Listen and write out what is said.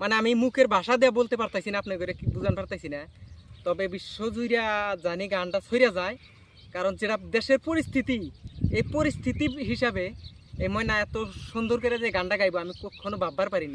মানে আমি মুখের ভাষা দিয়ে বলতে পারতাইছি না আপনার কি বুঝান পারতাছি না। তবে বিশ্বজুড়িয়া জানি গানটা ছড়িয়া যায়, কারণ যেটা দেশের পরিস্থিতি, এই পরিস্থিতি হিসাবে এই ময়না এত সুন্দর করে যে গানটা গাইব, আমি কখনো ভাববার পারি